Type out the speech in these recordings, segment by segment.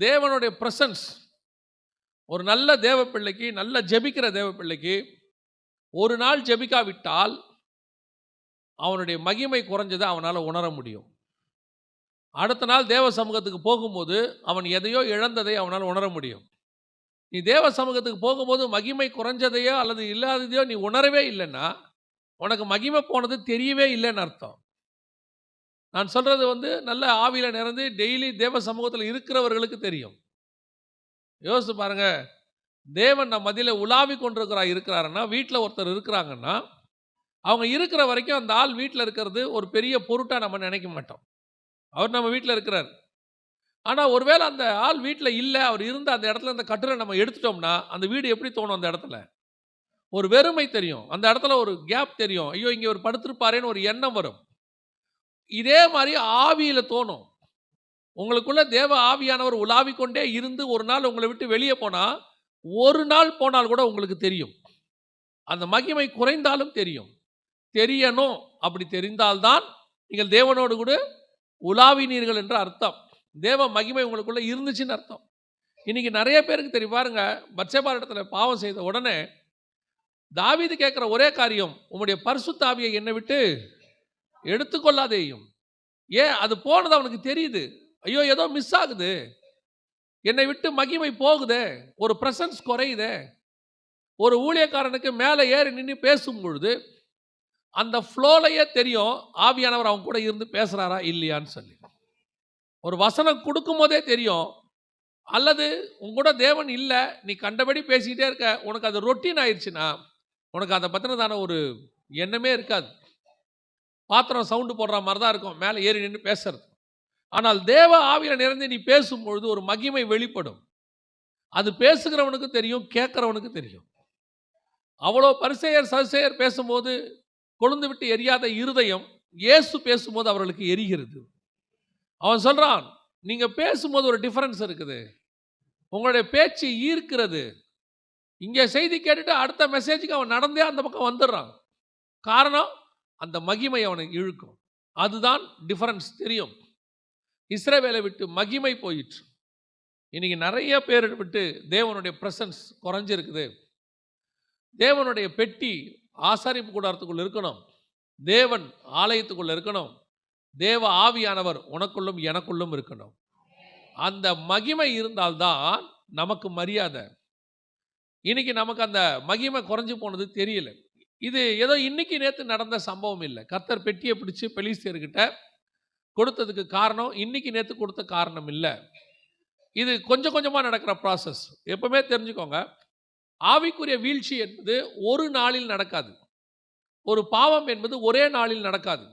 தேவனுடைய பிரசன்ஸ் ஒரு நல்ல தேவ பிள்ளைக்கு நல்ல ஜெபிக்கிற தேவ பிள்ளைக்கு ஒரு நாள் ஜெபிக்காவிட்டால் அவனுடைய மகிமை குறைஞ்சதை அவனால் உணர முடியும். அடுத்த நாள் தேவ சமூகத்துக்கு போகும்போது அவன் எதையோ இழந்ததை அவனால் உணர முடியும். நீ தேவ சமூகத்துக்கு போகும்போது மகிமை குறைஞ்சதையோ அல்லது இல்லாததையோ நீ உணரவே இல்லைன்னா உனக்கு மகிமை போனது தெரியவே இல்லைன்னு அர்த்தம். நான் சொல்கிறது வந்து நல்ல ஆவியில் நிறந்து டெய்லி தேவ சமூகத்தில் இருக்கிறவர்களுக்கு தெரியும். யோசித்து பாருங்க. தேவன் நம்ம மதியில் உலாவி கொண்டிருக்கிறா இருக்கிறாருன்னா வீட்டில் ஒருத்தர் இருக்கிறாங்கன்னா அவங்க இருக்கிற வரைக்கும் அந்த ஆள் வீட்டில் இருக்கிறது ஒரு பெரிய பொருட்டாக நம்ம நினைக்க மாட்டோம். அவர் நம்ம வீட்டில் இருக்கிறார். ஆனால் ஒருவேளை அந்த ஆள் வீட்டில் இல்லை அவர் இருந்த அந்த இடத்துல அந்த கட்டுரை நம்ம எடுத்துட்டோம்னா அந்த வீடு எப்படி தோணும் அந்த இடத்துல? ஒரு வெறுமை தெரியும். அந்த இடத்துல ஒரு கேப் தெரியும். ஐயோ இங்கே ஒரு படுத்திருப்பாரேன்னு ஒரு எண்ணம் வரும். இதே மாதிரி ஆவியில் தோணும். உங்களுக்குள்ள தேவ ஆவியானவர் உலாவி கொண்டே இருந்து ஒரு நாள் உங்களை விட்டு வெளியே போனால் ஒரு நாள் போனால் கூட உங்களுக்கு தெரியும். அந்த மகிமை குறைந்தாலும் தெரியும். தெரியணும். அப்படி தெரிந்தால்தான் நீங்கள் தேவனோடு கூட உலாவினீர்கள் என்ற அர்த்தம். தேவ மகிமை உங்களுக்குள்ள இருந்துச்சுன்னு அர்த்தம். இன்னைக்கு நிறைய பேருக்கு தெரியும். பாருங்க பட்சபார் இடத்துல பாவம் செய்த உடனே தாவீது கேட்குற ஒரே காரியம் உங்களுடைய பரிசுத்தாவியை என்னை விட்டு எடுத்துக்கொள்ளாதேயும். ஏன்? அது போனது அவனுக்கு தெரியுது. ஐயோ ஏதோ மிஸ் ஆகுது. என்னை விட்டு மகிமை போகுதே. ஒரு பிரசன்ஸ் குறையுதே. ஒரு ஊழியக்காரனுக்கு மேலே ஏறி நின்று பேசும் பொழுது அந்த ஃப்ளோலையே தெரியும் ஆவியானவர் அவங்க கூட இருந்து பேசுகிறாரா இல்லையான்னு சொல்லி. ஒரு வசனம் கொடுக்கும் போதே தெரியும். அல்லது உன் கூட தேவன் இல்லை நீ கண்டபடி பேசிக்கிட்டே இருக்க. உனக்கு அது ரொட்டீன் ஆயிடுச்சுன்னா உனக்கு அதை பற்றினதான ஒரு எண்ணமே இருக்காது. பாத்திரம் சவுண்டு போடுற மாதிரி தான் இருக்கும். மேலே ஏறி நின்று பேசுறது. ஆனால் தேவ ஆவியில் நிறைந்து நீ பேசும்பொழுது ஒரு மகிமை வெளிப்படும். அது பேசுகிறவனுக்கு தெரியும் கேட்குறவனுக்கு தெரியும். அவ்வளோ பரிசெயர் சரிசெயர் பேசும்போது கொழுந்து விட்டு எரியாத இருதயம் இயேசு பேசும்போது அவர்களுக்கு எரிகிறது. அவன் சொல்கிறான் நீங்கள் பேசும்போது ஒரு டிஃப்ரென்ஸ் இருக்குது. உங்களுடைய பேச்சு ஈர்க்கிறது. இங்கே செய்தி கேட்டுட்டு அடுத்த மெசேஜுக்கு அவன் நடந்தே அந்த பக்கம் வந்துடுறான். காரணம் அந்த மகிமை அவனை இழுக்கும். அதுதான் டிஃபரன்ஸ் தெரியும். இஸ்ரேவேலை விட்டு மகிமை போயிற்று. இன்னைக்கு நிறைய பேர் விட்டு தேவனுடைய பிரசன்ஸ் குறைஞ்சிருக்குது. தேவனுடைய பெட்டி ஆசாரிப்பு கூடாரத்துக்குள்ள இருக்கணும். தேவன் ஆலயத்துக்குள்ள இருக்கணும். தேவ ஆவியானவர் உனக்குள்ளும் எனக்குள்ளும் இருக்கணும். அந்த மகிமை இருந்தால்தான் நமக்கு மரியாதை. இன்னைக்கு நமக்கு அந்த மகிமை குறைஞ்சு போனது தெரியல. இது ஏதோ இன்னைக்கு நேற்று நடந்த சம்பவம் இல்லை. கர்த்தர் பெட்டியை பிடிச்சி பெலிஸ்தியர்கிட்ட கொடுத்ததுக்கு காரணம் இன்னைக்கு நேற்று கொடுத்த காரணம் இல்லை. இது கொஞ்சம் கொஞ்சமாக நடக்கிற ப்ராசஸ் எப்பவுமே தெரிஞ்சுக்கோங்க. ஆவிக்குரிய வீழ்ச்சி என்பது ஒரு நாளில் நடக்காது. ஒரு பாவம் என்பது ஒரே நாளில் நடக்காது.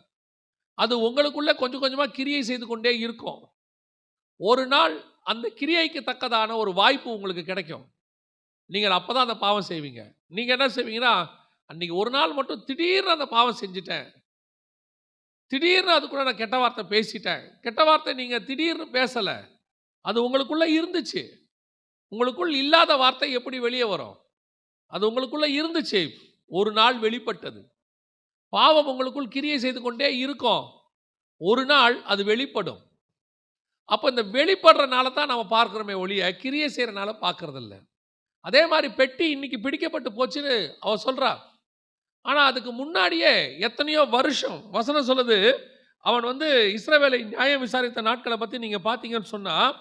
அது உங்களுக்குள்ளே கொஞ்சம் கொஞ்சமாக கிரியை செய்து கொண்டே இருக்கும். ஒரு நாள் அந்த கிரியைக்கு தக்கதான ஒரு வாய்ப்பு உங்களுக்கு கிடைக்கும். நீங்கள் அப்போ தான் அந்த பாவம் செய்வீங்க. நீங்கள் என்ன செய்வீங்கன்னா அன்றைக்கி ஒரு நாள் மட்டும் திடீர்னு அந்த பாவம் செஞ்சுட்டேன். திடீர்னு அதுக்குள்ள நான் கெட்ட வார்த்தை பேசிட்டேன். கெட்ட வார்த்தை நீங்கள் திடீர்னு பேசலை. அது உங்களுக்குள்ளே இருந்துச்சு. உங்களுக்குள் இல்லாத வார்த்தை எப்படி வெளியே வரும்? அது உங்களுக்குள்ளே இருந்துச்சு. ஒரு நாள் வெளிப்பட்டது. பாவம் உங்களுக்குள் கிரியை செய்து கொண்டே இருக்கும். ஒரு நாள் அது வெளிப்படும். அப்போ இந்த வெளிப்படுறனால தான் நம்ம பார்க்குறோமே ஒழிய கிரியை செய்கிறனால பார்க்கறதில்ல. அதே மாதிரி பெட்டி இன்னைக்கு பிடிக்கப்பட்டு போச்சுன்னு அவ சொல்கிறா ஆனால் அதுக்கு முன்னாடியே எத்தனையோ வருஷம். வசனம் சொல்லுது அவன் வந்து இஸ்ரவேலை நியாயம் விசாரித்த நாட்களை பற்றி நீங்கள் பார்த்தீங்கன்னு சொன்னால்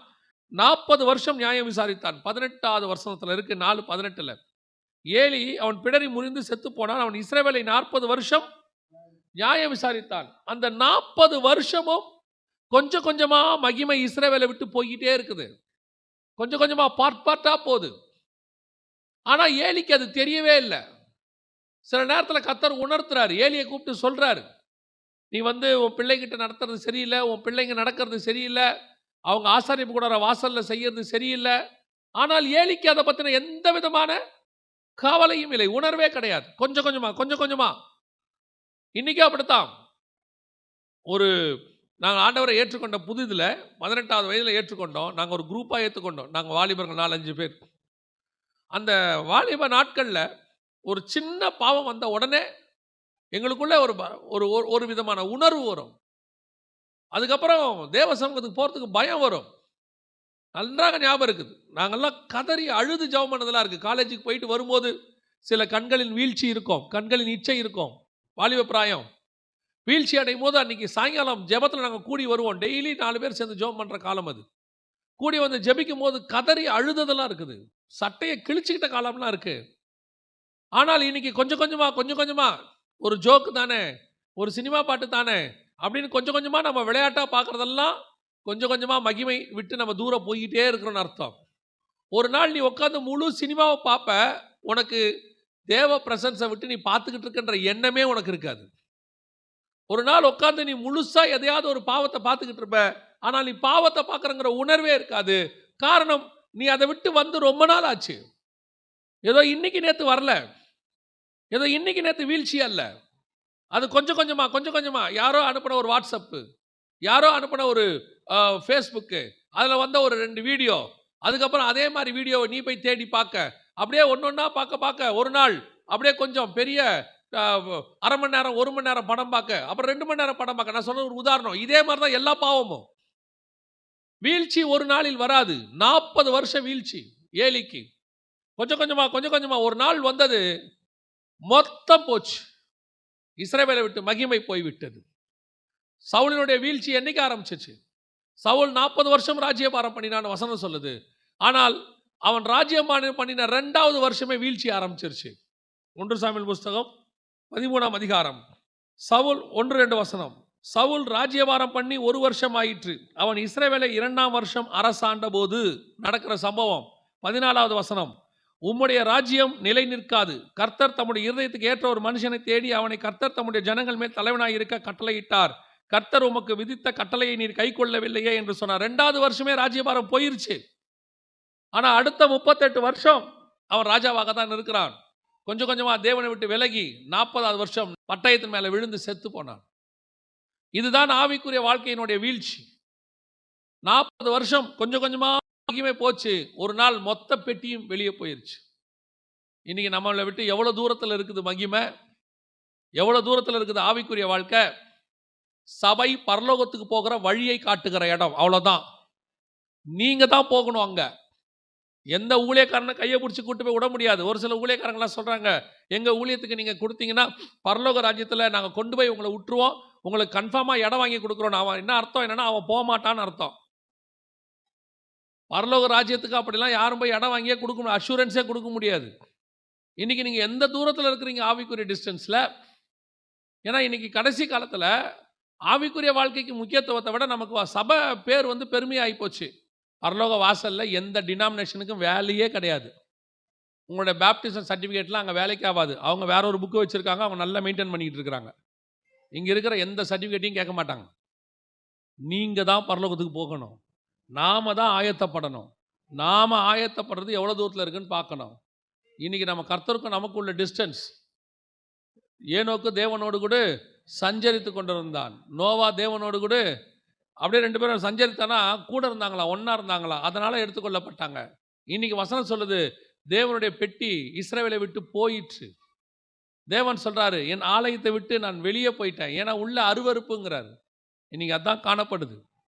நாற்பது வருஷம் நியாயம் விசாரித்தான். பதினெட்டாவது வருஷத்தில் இருக்குது நாலு பதினெட்டில். ஏலி அவன் பிடரி முறிந்து செத்து போனான். அவன் இஸ்ரேவேலை நாற்பது வருஷம் நியாயம் விசாரித்தான். அந்த நாற்பது வருஷமும் கொஞ்சம் கொஞ்சமாக மகிமை இஸ்ரேவேலை விட்டு போய்கிட்டே இருக்குது. கொஞ்சம் கொஞ்சமாக பார்ட் பார்ட்டாக போகுது. ஆனால் ஏலிக்கு அது தெரியவே இல்லை. சில நேரத்தில் கத்தர் உணர்த்துறாரு. ஏலியை கூப்பிட்டு சொல்கிறாரு நீ வந்து உன் பிள்ளைகிட்ட நடத்துறது சரியில்லை. உன் பிள்ளைங்க நடக்கிறது சரியில்லை. அவங்க ஆசாரிப்பு கூடார வாசலில் செய்யறது சரியில்லை. ஆனால் ஏலிக்கு அதை பற்றின எந்த விதமான கவலையும் இல்லை. உணர்வே கிடையாது. கொஞ்சம் கொஞ்சமாக கொஞ்சம் கொஞ்சமாக இன்னைக்கு அப்படித்தான். ஒரு நாங்கள் ஆண்டவரை ஏற்றுக்கொண்ட புதுதில் பதினெட்டாவது வயதில் ஏற்றுக்கொண்டோம். நாங்கள் ஒரு குரூப்பாக ஏற்றுக்கொண்டோம் நாங்கள் வாலிபர்கள் நாலஞ்சு பேர். அந்த வாலிப நாட்களில் ஒரு சின்ன பாவம் வந்த உடனே எங்களுக்குள்ள ஒரு ஒரு ஒரு- ஒரு விதமான உணர்வு வரும். அதுக்கப்புறம் தேவ சமூகத்துக்கு போகிறதுக்கு பயம் வரும். நன்றாக ஞாபகம் இருக்குது. நாங்கெல்லாம் கதறி அழுது ஜெபம் பண்ணதெல்லாம் இருக்குது காலேஜுக்கு போயிட்டு வரும்போது சில கண்களின் வீழ்ச்சி இருக்கும். கண்களின் இச்சை இருக்கும். வாலிப பிராயம். வீழ்ச்சி அடையும் போது அன்றைக்கி சாயங்காலம் ஜெபத்தில் நாங்கள் கூடி வருவோம். டெய்லி நாலு பேர் சேர்ந்து ஜெபம் பண்ணுற காலம் அது. கூடி வந்து ஜெபிக்கும் போது கதறி அழுததெல்லாம் இருக்குது. சட்டையை கிழிச்சுக்கிட்ட காலம்லாம் இருக்குது ஆனால் இன்னைக்கு கொஞ்சம் கொஞ்சமாக கொஞ்சம் கொஞ்சமாக ஒரு ஜோக்கு தானே ஒரு சினிமா பாட்டு தானே அப்படின்னு கொஞ்சம் கொஞ்சமாக நம்ம விளையாட்டாக பார்க்குறதெல்லாம் கொஞ்சம் கொஞ்சமாக மகிமை விட்டு நம்ம தூரம் போய்கிட்டே இருக்கிறோம்னு அர்த்தம். ஒரு நாள் நீ உட்காந்து முழு சினிமாவை பார்ப்ப உனக்கு தேவ பிரசன்ஸை விட்டு நீ பார்த்துக்கிட்டு இருக்கின்ற எண்ணமே உனக்கு இருக்காது. ஒரு நாள் உட்காந்து நீ முழுசாக எதையாவது ஒரு பாவத்தை பார்த்துக்கிட்டு இருப்ப ஆனால் நீ பாவத்தை பார்க்குறங்கிற உணர்வே இருக்காது. காரணம் நீ அதை விட்டு வந்து ரொம்ப நாள் ஆச்சு. ஏதோ இன்னைக்கு நேற்று வரல. ஏதோ இன்னைக்கு நேற்று வீழ்ச்சி அல்ல. அது கொஞ்சம் கொஞ்சமாக கொஞ்சம் கொஞ்சமாக யாரோ அனுப்பின ஒரு வாட்ஸ்அப்பு யாரோ அனுப்பின ஒரு ஃபேஸ்புக்கு அதில் வந்த ஒரு ரெண்டு வீடியோ. அதுக்கப்புறம் அதே மாதிரி வீடியோவை நீ போய் தேடி பார்க்க அப்படியே ஒன்று ஒன்றா பார்க்க பார்க்க ஒரு நாள் அப்படியே கொஞ்சம் பெரிய அரை மணி நேரம் ஒரு மணி நேரம் படம் பார்க்க அப்புறம் ரெண்டு மணி நேரம் படம் பார்க்க நான் சொன்ன ஒரு உதாரணம். இதே மாதிரி தான் எல்லா பாவமும். வீழ்ச்சி ஒரு நாளில் வராது. நாற்பது வருஷம் வீழ்ச்சி. ஏலிக்கு. கொஞ்சம் கொஞ்சமாக கொஞ்சம் கொஞ்சமாக ஒரு நாள் வந்தது. மொத்தம் போச்சு. இஸ்ரேவேலை விட்டு மகிமை போய்விட்டது. சவுலினுடைய வீழ்ச்சி என்னைக்கு ஆரம்பிச்சிச்சு? சவுல் நாற்பது வருஷம் ராஜ்யபாரம் பண்ணினான்னு வசனம் சொல்லுது. ஆனால் அவன் ராஜ்யபாரம் பண்ணின ரெண்டாவது வருஷமே வீழ்ச்சி ஆரம்பிச்சிருச்சு. ஒன்று சாமியல் புஸ்தகம் பதிமூணாம் அதிகாரம். சவுல் ஒன்று ரெண்டு வசனம். சவுல் ராஜ்யபாரம் பண்ணி ஒரு வருஷம் ஆயிற்று. அவன் இஸ்ரேவேலை இரண்டாம் வருஷம் அரசாண்ட போது நடக்கிற சம்பவம். பதினாலாவது வசனம். உம்முடைய ராஜ்யம் நிலை நிற்காது. கர்த்தர் தம்முடைய இருதயத்துக்கு ஏற்ற ஒரு மனுஷனை தேடி அவனை கர்த்தர் தம்முடைய ஜனங்கள் மேல் தலைவனாக இருக்க கட்டளையிட்டார். கர்த்தர் உமக்கு விதித்த கட்டளையை நீர் கை கொள்ளவில்லையே என்று சொன்னார். ரெண்டாவது வருஷமே ராஜ்யபாரம் போயிருச்சு. ஆனா அடுத்த முப்பத்தெட்டு வருஷம் அவன் ராஜாவாக தான் இருக்கிறான். கொஞ்சம் கொஞ்சமா தேவனை விட்டு விலகி நாற்பதாவது வருஷம் பட்டயத்தின் மேல விழுந்து செத்து போனான் இதுதான் ஆவிக்குரிய வாழ்க்கையினுடைய வீழ்ச்சி. நாற்பது வருஷம் கொஞ்சம் கொஞ்சமா பாக்கியமே போச்சு. ஒரு நாள் மொத்த பெட்டியும் வெளியே போயிருச்சு. இன்னைக்கு நம்மளை விட்டு எவ்வளோ தூரத்தில் இருக்குது மகிமை? எவ்வளோ தூரத்தில் இருக்குது ஆவிக்குரிய வாழ்க்கை? சபை பரலோகத்துக்கு போகிற வழியை காட்டுகிற இடம். அவ்வளோதான் நீங்கள் தான் போகணும் அங்கே. எந்த ஊழியக்காரனை கையை பிடிச்சி கூட்டு போய் விட முடியாது. ஒரு சில ஊழியக்காரங்களாம் சொல்கிறாங்க எங்கள் ஊழியத்துக்கு நீங்கள் கொடுத்தீங்கன்னா பரலோக ராஜ்யத்தில் நாங்கள் கொண்டு போய் உங்களை விட்டுருவோம் உங்களுக்கு கன்ஃபார்மாக இடம் வாங்கி கொடுக்குறோம். அவன் என்ன அர்த்தம்? என்னென்னா அவன் போக மாட்டான்னு அர்த்தம். பரலோக ராஜ்யத்துக்கு அப்படிலாம் யாரும் போய் இடம் வாங்கியே கொடுக்க முடியும் அஷூரன்ஸே கொடுக்க முடியாது. இன்றைக்கி நீங்கள் எந்த தூரத்தில் இருக்கிறீங்க ஆவிக்குரிய டிஸ்டன்ஸில் ஏன்னா இன்றைக்கி கடைசி காலத்தில் ஆவிக்குரிய வாழ்க்கைக்கு முக்கியத்துவத்தை விட நமக்கு சபை பேர் வந்து பெருமையாகி போச்சு. பரலோக வாசலில் எந்த டினாமினேஷனுக்கும் வேலையே கிடையாது. உங்களுடைய பேப்டிசம் சர்டிஃபிகேட்லாம் அங்கே வேலைக்கு ஆகாது. அவங்க வேற ஒரு புக்கு வச்சுருக்காங்க. அவங்க நல்லா மெயின்டைன் பண்ணிக்கிட்டு இருக்கிறாங்க. இங்கே இருக்கிற எந்த சர்டிஃபிகேட்டையும் கேட்க மாட்டாங்க. நீங்கள் தான் பரலோகத்துக்கு போகணும். நாம் தான் ஆயத்தப்படணும். நாம் ஆயத்தப்படுறது எவ்வளோ தூரத்தில் இருக்குன்னு பார்க்கணும். இன்னைக்கு நம்ம கர்த்தருக்கும் நமக்கு உள்ள டிஸ்டன்ஸ் ஏனோக்கு தேவனோடு கூட சஞ்சரித்து கொண்டிருந்தான். நோவா தேவனோடு கூட அப்படியே ரெண்டு பேரும் சஞ்சரித்தானா கூட இருந்தாங்களா ஒன்றா இருந்தாங்களா அதனால் எடுத்துக்கொள்ளப்பட்டாங்க. இன்னைக்கு வசனம் சொல்லுது தேவனுடைய பெட்டி இஸ்ரவேலை விட்டு போயிற்று. தேவன் சொல்கிறாரு என் ஆலயத்தை விட்டு நான் வெளியே போயிட்டேன். ஏன்னா உள்ள அருவருப்புங்கிறாரு. இன்றைக்கி அதான் காணப்படுது.